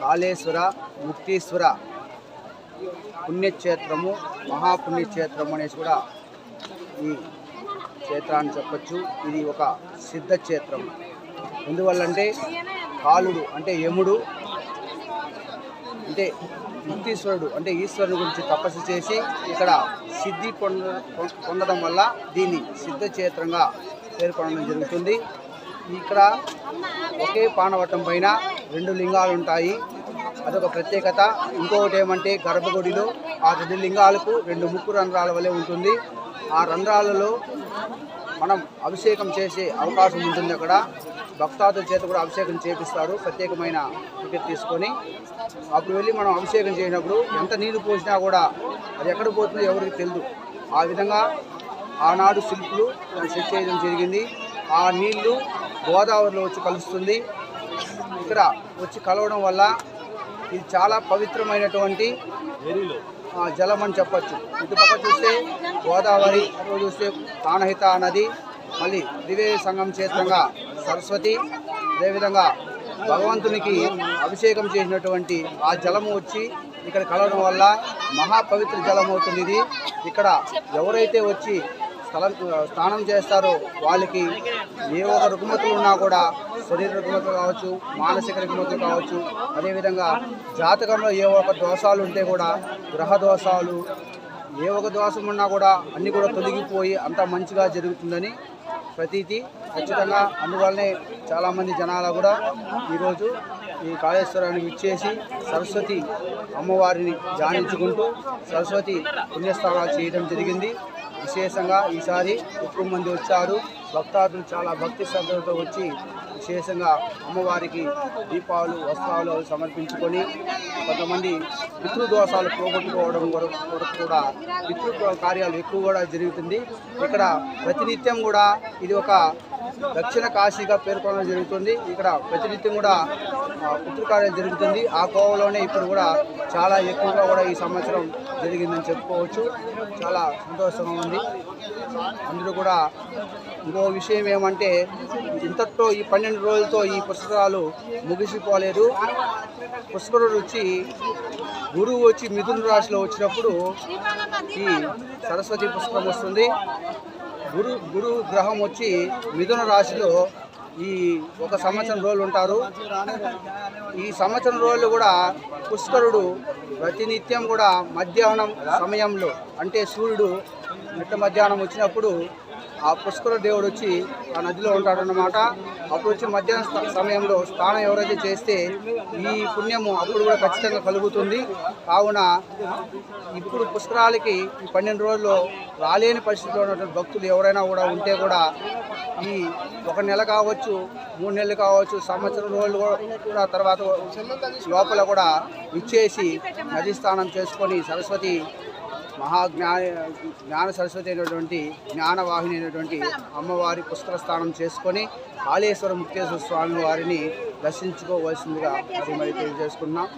కాళేశ్వర ముక్తీశ్వర పుణ్యక్షేత్రము మహాపుణ్యక్షేత్రము అనేసి కూడా ఈ క్షేత్రాన్ని చెప్పచ్చు. ఇది ఒక సిద్ధక్షేత్రం ఎందువల్లంటే కాలుడు అంటే యముడు అంటే ముక్తీశ్వరుడు అంటే ఈశ్వరుని గురించి తపస్సు చేసి ఇక్కడ సిద్ధి పొంద పొందడం వల్ల దీన్ని సిద్ధ క్షేత్రంగా పేర్కొనడం జరుగుతుంది. ఇక్కడ ఒకే పానవటం పైన రెండు లింగాలు ఉంటాయి. అదొక ప్రత్యేకత. ఇంకొకటి ఏమంటే గర్భగుడిలో ఆ రెండు లింగాలకు రెండు ముక్కు రంధ్రాల వలె ఉంటుంది. ఆ రంధ్రాలలో మనం అభిషేకం చేసే అవకాశం ఉంటుంది అక్కడ. భక్తాదుల చేత కూడా అభిషేకం చేపిస్తారు. ప్రత్యేకమైన టికెట్ తీసుకొని. అప్పుడు వెళ్ళి మనం అభిషేకం చేసినప్పుడు ఎంత నీళ్ళు పోసినా కూడా అది ఎక్కడ పోతుందో ఎవరికి తెలియదు ఆ విధంగా ఆనాడు శిల్పులు సెట్ చేయడం జరిగింది. ఆ నీళ్ళు గోదావరిలో వచ్చి కలుస్తుంది. ఇక్కడ వచ్చి కలవడం వల్ల ఇది చాలా పవిత్రమైనటువంటి ఆ, జలం అని చెప్పచ్చు. ఇటుపక్క చూస్తే గోదావరి అటు చూస్తే ప్రాణహిత నది మళ్ళీ త్రివేది సంగం క్షేత్రంగా సరస్వతి అదేవిధంగా భగవంతునికి అభిషేకం చేసినటువంటి ఆ జలము వచ్చి ఇక్కడ కలవడం వల్ల మహాపవిత్ర జలం అవుతుంది ఇది. ఇక్కడ ఎవరైతే వచ్చి స్థలం స్నానం చేస్తారో. వాళ్ళకి ఏ ఒక రుగ్మతులు ఉన్నా కూడా శరీర రుగ్మతులు కావచ్చు మానసిక రుగ్మతులు కావచ్చు అదేవిధంగా జాతకంలో ఏ ఒక దోషాలు ఉంటే కూడా గ్రహ దోషాలు ఏ ఒక దోషం ఉన్నా కూడా అన్నీ కూడా తొలగిపోయి అంత మంచిగా జరుగుతుందని ప్రతీతి ఖచ్చితంగా అందువల్లనే చాలామంది జనాలు కూడా ఈరోజు ఈ కాళేశ్వరానికి ఇచ్చేసి సరస్వతి అమ్మవారిని ధ్యానించుకుంటూ సరస్వతి పుణ్యస్థానాలు చేయడం జరిగింది. విశేషంగా ఈసారి ఎక్కువ మంది వచ్చారు. భక్తాదులు చాలా భక్తి శ్రద్ధలతో వచ్చి విశేషంగా అమ్మవారికి దీపాలు వస్త్రాలు అవి సమర్పించుకొని కొంతమంది పితృదోషాలు పోగొట్టుకోవడం కొరకు కూడా పితృ కార్యాలు ఎక్కువ కూడా జరుగుతుంది. ఇక్కడ ప్రతినిత్యం కూడా ఇది ఒక దక్షిణ కాశీగా పేర్కొనడం జరుగుతుంది. ఇక్కడ ప్రతినిత్యం కూడా పుత్రకార్యం జరుగుతుంది. ఆ కోవలోనే ఇప్పుడు కూడా చాలా ఎక్కువగా కూడా ఈ సంవత్సరం జరిగిందని చెప్పుకోవచ్చు. చాలా సంతోషంగా ఉంది. అందరూ కూడా ఇంకో విషయం ఏమంటే ఇంతట్లో ఈ పన్నెండు రోజులతో ఈ పుస్తకాలు ముగిసిపోలేదు. పుష్కరుడు వచ్చి గురువు వచ్చి మిథున రాశిలో వచ్చినప్పుడు ఈ సరస్వతి పుస్తకం వస్తుంది. గురు గురు గ్రహం వచ్చి మిథున రాశిలో ఈ ఒక సంవత్సరం రోజులు ఉంటారు. ఈ సంవత్సరం రోజులు కూడా పుష్కరుడు ప్రతినిత్యం కూడా మధ్యాహ్నం సమయంలో అంటే సూర్యుడు మిట్ట మధ్యాహ్నం వచ్చినప్పుడు ఆ పుష్కర దేవుడు వచ్చి ఆ నదిలో ఉంటాడన్నమాట. అప్పుడు వచ్చి మధ్యాహ్నం సమయంలో స్నానం ఎవరైతే చేస్తే ఈ పుణ్యము అప్పుడు కూడా ఖచ్చితంగా కలుగుతుంది. కావున ఇప్పుడు పుష్కరాలకి ఈ పన్నెండు రోజుల్లో రాలేని పరిస్థితిలో ఉన్నటువంటి భక్తులు ఎవరైనా కూడా ఉంటే కూడా ఈ ఒక నెల కావచ్చు మూడు నెలలు కావచ్చు సంవత్సరం రోజులు కూడా తర్వాత లోపల కూడా ఇచ్చేసి నది స్నానం చేసుకొని సరస్వతి మహా జ్ఞాన జ్ఞాన సరస్వతి అయినటువంటి జ్ఞానవాహిని అయినటువంటి అమ్మవారి పుష్కర స్నానం చేసుకొని కాళేశ్వర ముక్తేశ్వర స్వామి వారిని దర్శించుకోవలసిందిగా మరి మరి తెలియజేసుకున్నాం.